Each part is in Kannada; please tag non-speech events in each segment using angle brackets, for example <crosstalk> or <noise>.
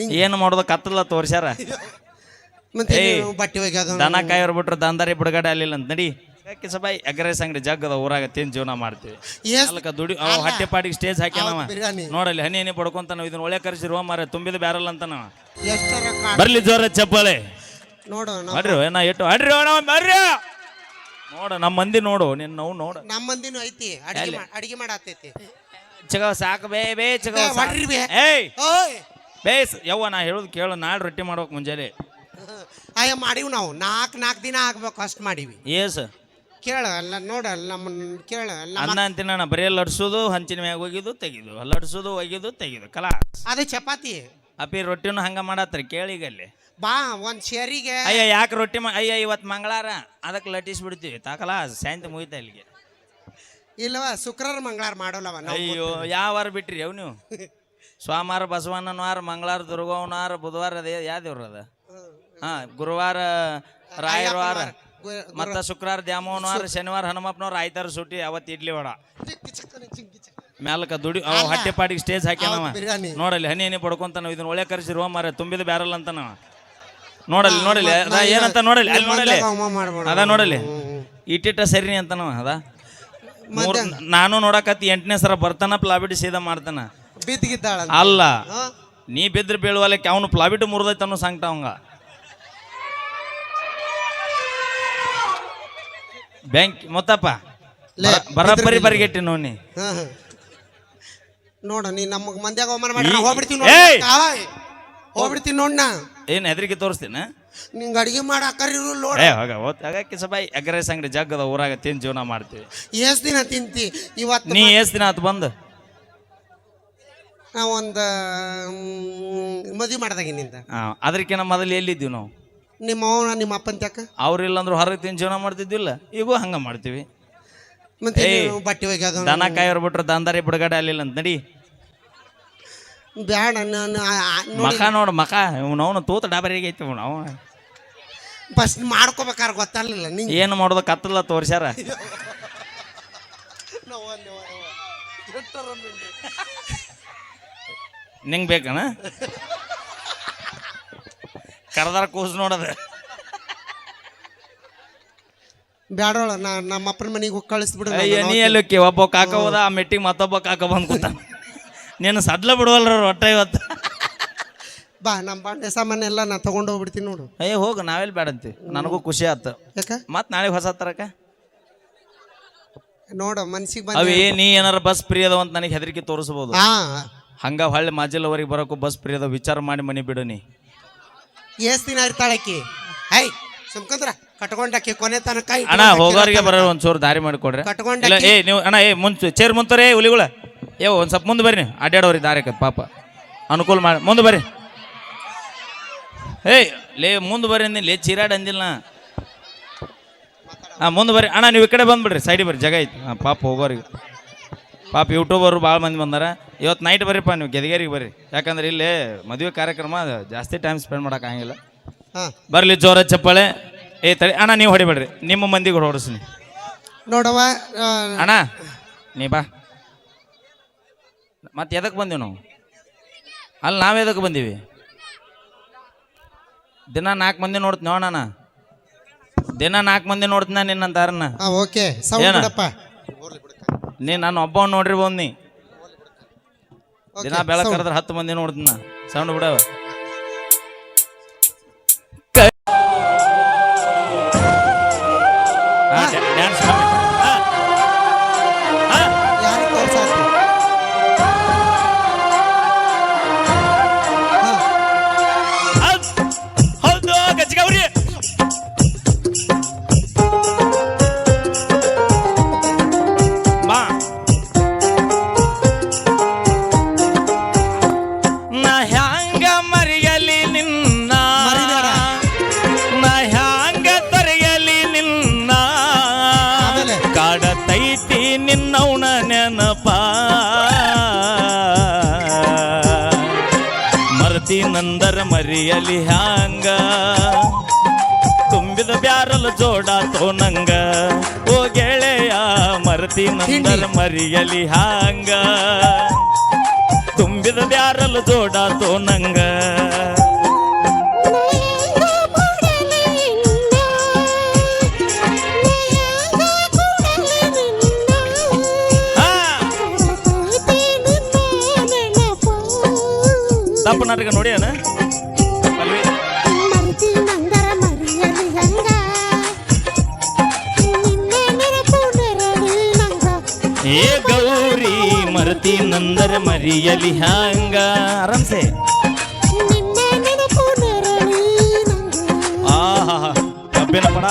ನಿಂಗೆ. ಏನು ಮಾಡೋದು? ಕತ್ತಲ ತೋರ್ಸ್ಯಾರ. ಮತ್ತೆ ಏಯ್. ನೀವು ಬಟ್ಟೆ ಒಗ್ಯೋದು. ದನ ಕಾಯೋರ್ ಬಿಟ್ರು ದಂದಾರಿ ಬಿಡುಗಡೆ ಅಲ್ಲಿಲ್ಲ ಅಂತ ನಡಿ. ಸಬಾಯಿ ಎಗ್ರೆಸ್ ಅಂಗಡಿ ಜಗ್ಗದ ಊರಾಗ ತಿಂದು ಜೀವನ ಮಾಡ್ತೀವಿ. ಎಸ್ ದುಡಿ ಅವ ಹೊಟ್ಟೆ ಪಾಡಿಗೆ ಸ್ಟೇಜ್ ಹಾಕ್ಯಾನವ. ನೋಡಲಿ ಬಿರಿಯಾನಿ. ನೋಡಲ್ಲಿ ಹನಿ ಹನಿ ಪಡ್ಕೊಂತ ನಾವು ಇದನ್ನ ಒಳ್ಳೆ ಕರೆಸಿರುವ ಮಾರ ತುಂಬಿದ ಬ್ಯಾರಲ್ ಅಂತ ನಾವ ಎಷ್ಟರ ಕಾಡ್ ಬರ್ಲಿ ಜೋರ ಚಪ್ಪಾಳೆ ನೋಡು ನಮ್ಮ ಅಡ್ರಿ ನಾ ಇಟ್ಟು ಅಡ್ರಿ ಅಣ್ಣ ಬರ್ರಿ ನೋಡ ನಮ್ಮ ಮಂದಿ ನೋಡು ನಿನ್ನ ನೋವು ನೋಡ. ನಮ್ಮ ಮಂದಿನೂ ಐತಿ ಅಡಿಗೆ ಮಾ- ಅಡಿಗೆ ಮಾಡಾತೈತಿ. ಚಗವ ಸಾಕು ಬೇ ಬೇ ಚಗವ ಏ, ಹೊಡ್ರಿ ಬೇ. ಏಯ್. ಓಯ್. ಬೇಸ್ ಯವ್ವ ನಾ ಹೇಳೋದು ಕೇಳು ನಾಳೆ ರೊಟ್ಟಿ ಮಾಡ್ಬೇಕು ಮುಂಜಾನೆ. <laughs> ಅಯ್ಯ ಮಾಡಿವ್ ನಾವು. ನಾಲ್ಕು ನಾಲ್ಕು ದಿನ ಆಗ್ಬೇಕು ಅಷ್ಟು ಮಾಡೀವಿ. ಏಸ್ ಕೇಳ ಅಲ್ಲ ನೋಡ ನಮ್ಮನ್ನ ಕೇಳ ಅನ್ನ ಅಂತಿನ ಬರೀ ಲಡ್ಸೋದು ಹಂಚಿನ ಮ್ಯಾಗ ಒಗಿದು ತೆಗಿದು. ಲಡ್ಸೋದು ಒಗಿದು ತೆಗಿದು ಕಲಾ ಅದೇ ಚಪಾತಿ. ಅಪ್ಪಿ ರೊಟ್ಟಿನೂ ಹಂಗೆ ಮಾಡತ್ರಿ ಕೇಳಿಗೆ ಅಲ್ಲಿ ಬಾ ಒಂದು ಶೇರಿಗೆ ಅಯ್ಯ ಯಾಕೆ ರೊಟ್ಟಿ ಮಾ ಅಯ್ಯ ಇವತ್ತು ಮಂಗಳಾರ. ಅದಕ್ಕೆ ಲಟ್ಟಿಸಿ ಬಿಡ್ತೀವಿ. ತಾಕಲ ಸಾಯಂತ ಮುಗಿತ ಇಲ್ಲಿಗೆ. ಇಲ್ಲವ ಶುಕ್ರವಾರ ಮಂಗಳಾರ ಮಾಡೋಲ್ಲವ ನಾವು ಅಯ್ಯೋ ಯಾವ ವಾರ ಬಿಟ್ರಿ ಅವ್ ನೀವು? <laughs> ಸೋಮವಾರ ಬಸವಣ್ಣನವಾರ ಮಂಗಳವಾರ ದುರ್ಗವನವಾರ ಬುಧವಾರ ಅದೇ ಯಾವ ದೇವ್ರ ಅದ? ಹಾ ಗುರುವಾರ ರಾಯರವಾರ ಮತ್ತ ಶುಕ್ರವಾರ ದ್ಯಾಮವನವಾರ ಶನಿವಾರ ಹನುಮಪ್ಪನವ್ರ ಆಯ್ತಾರ ಸುಟ್ಟಿ ಅವತ್ತು ಇಡ್ಲಿ ವಡ. ಮ್ಯಾಲಕ ದುಡಿ ಅವ ಹೊಟ್ಟೆ ಪಾಟಿಗೆ ಸ್ಟೇಜ್ ಹಾಕ್ಯಾನವ. ನೋಡಲ್ಲಿ ಹನಿ ಹನಿ ಪಡ್ಕೊಂತ ನಾವು ಇದನ್ನ ಒಳ್ಳೆ ಕರ್ಸಿರುವ ಮಾರ ತುಂಬಿದ ಬ್ಯಾರಲ್ ಅಂತ ನಾವ ನೋಡಲ್ಲಿ ನೋಡಲಿ ಅದ ಏನಂತ ನೋಡಲಿ ಅಲ್ಲಿ ನೋಡಲಿ ಅದ ನೋಡಲಿ ಇಟ್ಟಿಟ್ಟ ಸರಿನಿ ಅಂತ ನಾವ ಅದ? ನಾನು ನೋಡಕತ್ತಿ ಎಂಟನೇ ಸರ ಬರ್ತಾನ ಪ್ಲಾಬಿಡಿ ಸೀದಾ ಮಾಡ್ತಾನ. ಬಿದ್ದಿದ್ದಾಳ ಅಲ್ಲ. ನೀ ಬಿದ್ರ ಬೀಳುವಲ್ಲಕ್ಕೆ ಅವನು ಪ್ಲಾಬಿಟ್ ಮುರಿದೈತೆ ಅನ್ನೋ ಸಂಕಟ ಅವಂಗ. ಬ್ಯಾಂಕ್ ಮೊತ್ತಪ್ಪ. ಬರಬ್ಬರಿ ಬರಿಗೆಟ್ಟಿ ನೋಡಿ ನೋಡ ನೀ ನಮಗ್ ಮಂದ್ಯಾಗ ಅವಮಾನ ಮಾಡಿ. ಹೋಗ್ಬಿಡ್ತೀನಿ ಹೋಗ್ಬಿಡ್ತೀನಿ ನೋಡ್ನ ಏನು ಹೆದರಿಕೆ ತೋರಿಸ್ತೀನಿ? ನಿಂಗೆ ಅಡಿಗೆ ಮಾಡಿ ನೋಡ. ಏ ಹೋಗ ಓದ್ ಆಗ ಕಿಸಬಾಯಿ ಎಗ್ರೆಸ್ ಅಂಗಡಿ ಜಗ್ಗದ ಊರಾಗ ತಿನ್ ಜೀವನ ಮಾಡ್ತೀವಿ. ಎಷ್ಟ್ ದಿನ ತಿಂತಿ? ಇವತ್ತು ನೀ ಎಷ್ಟ್ ದಿನ ಆತು ಬಂದು? ನಾ ಒಂದು ಮದುವೆ ಮಾಡ್ದಾಗಿನಿಂದ ಅದಕ್ಕೆ ಅದಕ್ಕಿಂತ ಮೊದಲು ಎಲ್ಲಿದ್ದೀವಿ ನಾವು? ನಿಮ್ಮ ಅವನ ನಿಮ್ಮ ಅಪ್ಪನ ತಕ್ಕ? ಅವ್ರಿಲ್ಲ ಅಂದ್ರೆ ಹೊರಗೆ ತಿನ್ ಜೀವನ ಮಾಡ್ತಿದ್ದಿಲ್ಲ? ಈಗೂ ಹಂಗ ಮಾಡ್ತೀವಿ. ಮತ್ತೆ ಏಯ್. ನೀವು ಬಟ್ಟೆ ಒಗ್ಯೋದು ದನ ಕಾಯೋರ್ ಬಿಟ್ರೆ ದಂದಾರಿ ಬಿಡುಗಡೆ ಅಲ್ಲಿಲ್ಲ ಅಂತ ನಡಿ. ಬ್ಯಾಡ ನಾನು ಆ- ಆ- ನೋಡಿ ಮಕ ನೋಡು ಮಕ ಇವನವನು ತೂತ ಡಾಬರಿಗೆ ಐತಿ ನಾವು ಫಸ್ಟ್ ಮಾಡ್ಕೋಬೇಕಾದ್ರೆ ಗೊತ್ತಾಗಲಿಲ್ಲ ನಿಂಗೆ. ಏನು ಮಾಡೋದು ಕತ್ತಲ್ಲ ತೋರ್ಸ್ಯಾರ? <laughs> ನಿಂಗೆ ಬೇಕಣ ಕರೆದಾರ ಕೂಸು ನೋಡದ. ಬ್ಯಾಡೋಳ ನಾ ನಮ್ಮ ಅಪ್ಪನ ಮನೆಗೆ ಹೋಗಿ ಕಳಿಸ್ಬಿಡು ಅಯ್ಯ ನೀ ಎಲ್ಲಕ್ಕೆ ಒಬ್ಬ ಕಾಕ ಹೋದ ಆ ಮೆಟ್ಟಿಗೆ ಮತ್ತೊಬ್ಬ ಕಾಕ ಬಂದು ಕೂತ ನೀನು ಸಡ್ಲ ಬಿಡುವಲ್ರ ಒಟ್ಟ ಇವತ್ತು. ಬಾ ನಮ್ಮ ಬಾಂಡೆ ಸಾಮಾನು ಎಲ್ಲ ನಾ ತಗೊಂಡು ಹೋಗ್ಬಿಡ್ತೀನಿ ನೋಡು. ಅಯ್ಯ ಹೋಗು ನಾವೆಲ್ಲಿ ಬೇಡಂತೀವಿ ನನಗೂ ಖುಷಿ ಆಯ್ತು ಯಾಕ? ಮತ್ತೆ ನಾಳೆ ಹೊಸ ತರಕ ನೋಡು ಮನ್ಸಿಗೆ ಬಂದ ಅವೇ ನೀ ಏನಾರ ಬಸ್ ಫ್ರೀ ಅದಾವ ಅಂತ ನನಗೆ ಹೆದರಿಕೆ ತೋರಿಸ್ಬೋದು. ಹಾ ಹಂಗ ಹೊಳ್ಳಿ ಮಾಜಿಲವರೆಗೆ ಬರೋಕ್ಕೂ ಬಸ್ ಫ್ರೀ ಅದ ವಿಚಾರ ಮಾಡಿ ಮನಿ ಬಿಡು ನೀ. ಎಷ್ಟ್ ದಿನ ಇರ್ತಾಳಕ್ಕಿ ಐ ಸುಮ್ಕಂದ್ರ ಕಟ್ಕೊಂಡಕ್ಕಿ ಕೊನೆ ತನಕ ಇಟ್ಕೊಂಡ್ ಅಣ್ಣ ಹೋಗೋರಿಗೆ. ಬರೋ ಒಂಚೂರು ದಾರಿ ಮಾಡಿಕೊಡ್ರಿ. ಕಟ್ಕೊಂಡ್ ಇಲ್ಲ ಏ ನೀವು ಅಣ್ಣ ಏ ಮುಂಚೆ ಚೇರ್ ಮುಂತಾರೆ ಹುಲಿಗಳ. ಏ ಒಂದು ಸ್ವಲ್ಪ ಮುಂದೆ ಬರ್ರಿ ಅಡ್ಡಾಡೋರಿ ದಾರಿ ಆಕತ್ ಪಾಪ. ಅನುಕೂಲ ಮಾಡಿ ಮುಂದೆ ಬರ್ರಿ. ಏಯ್ ಲೇ ಮುಂದೆ ಬರ್ರಿ ಅಂದಿಲ್ಲ ಲೇ ಚೀರಾಡ್ ಅಂದಿಲ್ಲ. ಹಾಂ ಮುಂದೆ ಬರ್ರಿ. ಅಣ್ಣ ನೀವು ಈ ಕಡೆ ಬಂದ್ಬಿಡ್ರಿ ಸೈಡಿಗೆ ಬರ್ರಿ ಜಾಗ ಐತಿ. ಹಾಂ ಪಾಪ ಹೋಗೋರಿಗೆ. ಪಾಪ ಯೂಟ್ಯೂಬರು ಭಾಳ ಮಂದಿ ಬಂದಾರ. ಇವತ್ತು ನೈಟ್ ಬರ್ರಿಪ್ಪ ನೀವು ಗೆದಗೇರಿಗೆ ಬರ್ರಿ. ಯಾಕಂದ್ರೆ ಇಲ್ಲಿ ಮದುವೆ ಕಾರ್ಯಕ್ರಮ ಜಾಸ್ತಿ ಟೈಮ್ ಸ್ಪೆಂಡ್ ಮಾಡೋಕ್ಕಾಗಿಲ್ಲ ಹಾ. ಬರಲಿ ಜೋರ ಚಪ್ಪಾಳೆ. ಏ ತಡಿ ಅಣ್ಣ ನೀವು ಹೊಡಿಬೇಡ್ರಿ. ನಿಮ್ಮ ಮಂದಿಗೆ ಹೊಡಿಸ್ನಿ ನೋಡವ ಆ, ಅಣ್ಣ ನೀ ಬಾ. ಮತ್ತೆ ಎದಕ್ಕೆ ಬಂದೀವಿ ನಾವು? ಅಲ್ಲಿ ನಾವು ಎದಕ್ಕೆ ಬಂದೀವಿ? ದಿನ ನಾಲ್ಕು ಮಂದಿ ನೋಡ್ತೀನಿ ಅಣ್ಣ. ದಿನ ನಾಲ್ಕು ಮಂದಿ ನೋಡ್ತೀನಿ ನಿನ್ನಂತ ಯಾರನ್ನ. ಹಾ ಓಕೆ ಸೌಂಡ್ ಏನ? ಬಿಡಪ್ಪ. ನೀ ನಾನು ನೋಡಿರ್ಬೋದು ನೀ. ದಿನ ಬೆಳಕರದ್ರ ಹತ್ತು ಮಂದಿ ನೋಡ್ತೀನಿ ಸೌಂಡ್ ಬಿಡವ ಕೈಯಲ್ಲಿ ಹ್ಯಾಂಗ? ತುಂಬಿದ ಬ್ಯಾರಲ್ ಜೋಡ ತೋನಂಗ? ಓ ಗೆಳೆಯ ಮರತಿ ನಂದರ ಮರಿಯಲಿ ಹ್ಯಾಂಗ? ತುಂಬಿದ ಬ್ಯಾರಲ್ ಜೋಡ ತೋನಂಗ? தப்பு நடக்க நோடியான ಮರತಿ ನಂದರ ಮರಿಯಲಿ ಹಂಗ. ಆರಾಮ್ಸೆ? ಆಹಾ ಕಬ್ಬಿನ ಪಡ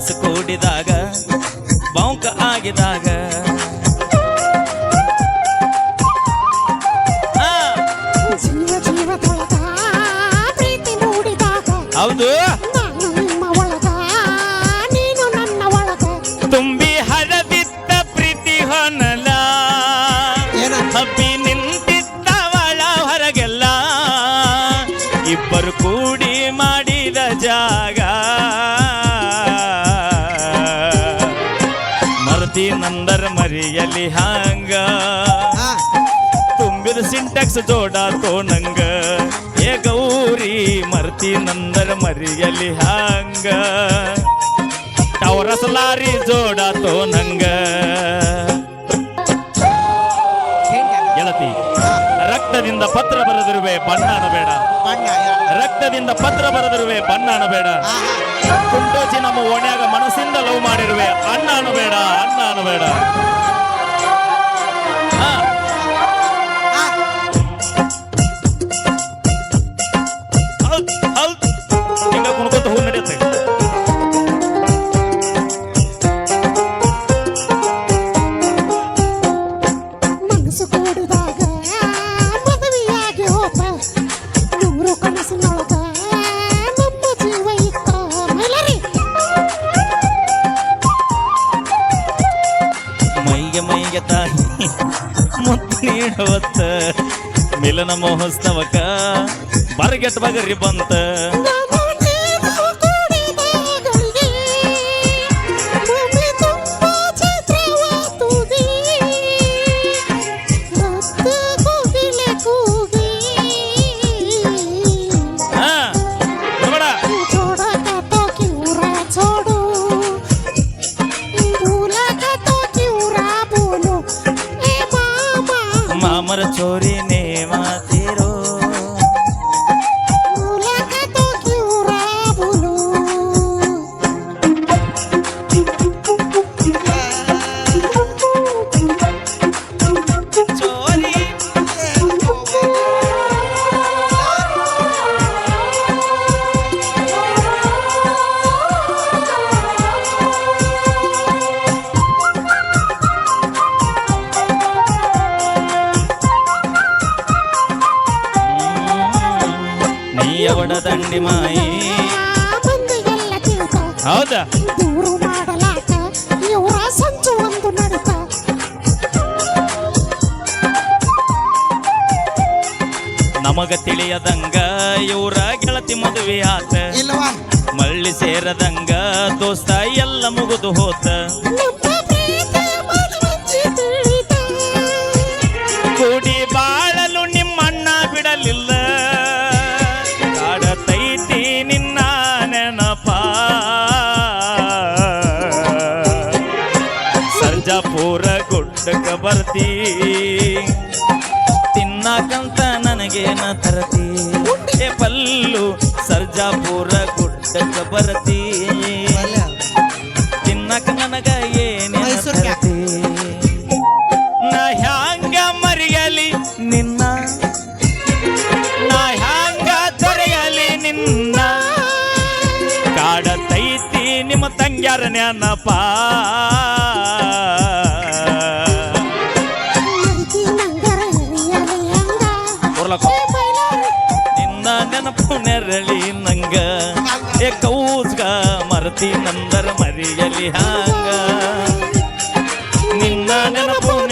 ಮನಸ್ಸು ಕೂಡಿದಾಗ ಬಾಂಕ ಆಗಿದಾಗ. ಹೌದು. ತುಂಬಿ ಹರಬಿತ್ತ ಪ್ರೀತಿ ಹೊನಲ ಮರಿಯಲಿ ಹಂಗ ತುಂಬಿದ ಸಿಂಟೆಕ್ಸ್ ಜೋಡ ತೋನಂಗ ಏ ಗೌರಿ ಮರ್ತಿ ನಂದರ ಮರಿಯಲಿ ಹಂಗ. ಟವರಸ್ ಲಾರಿ ಜೋಡ ತೋನಂಗ ಗೆಳತಿ ರಕ್ತದಿಂದ ಪತ್ರ ಬರೆದಿರುವೆ ಬಣ್ಣ ಬೇಡ ರಕ್ತದಿಂದ ಪತ್ರ ಬರೆದಿರುವೆ ಬಣ್ಣ ಬೇಡ. ಕುಂಟೋಚಿ ನಮ್ಮ ಓಣ್ಯಾಗ ಮನಸ್ಸಿಂದ ಲವ್ ಮಾಡಿರುವೆ ಅಣ್ಣ ಬೇಡ ಅಣ್ಣ ಬೇಡ. ಮುತ್ತು ನೀಡುವತ್ತ. ಮಿಲನ ಮಹೋತ್ಸವಕ್ಕ ಬರಗೆಟ್ಟ ಬಗರಿ ಬಂತ. ಮಾಯಿ. ಹೌದಾ? ದೂರು ಮಾಡಲಾಕ ಇವರ ಸಂಚು ಒಂದು ನಡಕ ನಮಗ ತಿಳಿಯದಂಗ ಇವ್ರ ಗೆಳತಿ ಮದುವೆ ಆತ. ಇಲ್ವಾ ಮಳ್ಳಿ ಸೇರದಂಗ ದೋಸ್ತ ಎಲ್ಲ ಮುಗಿದು ಹೋತ. ಬರ್ತಿ ತಿನ್ನಕಂತ ನನಗೇನ ತರತಿ. ಏ ಪಲ್ಲು ಸರ್ಜಾಪುರ ಗುಡ್ಡಕ್ಕ ಬರತಿ. ತಿನ್ನಕ ನನಗ ಏನೇ? ತರತಿ. ನಾ ಹ್ಯಾಂಗ ಮರೆಯಲಿ ನಿನ್ನ? ನಾ ಹ್ಯಾಂಗ ತೊರೆಯಲಿ ನಿನ್ನ? ಕಾಡತೈತಿ ನಿಮ್ಮ ತಂಗ್ಯಾರ ನೆನಪ ನಿನ್ನ ನೆನಪು ನೆರಳಿ ನಂಗ. ಏ ಕೌಸ್ಗ ಮರತಿ ನಂದರ ಮರಿಯಲಿ ಹಾಂಗ. ನಿನ್ನ ನೆನಪು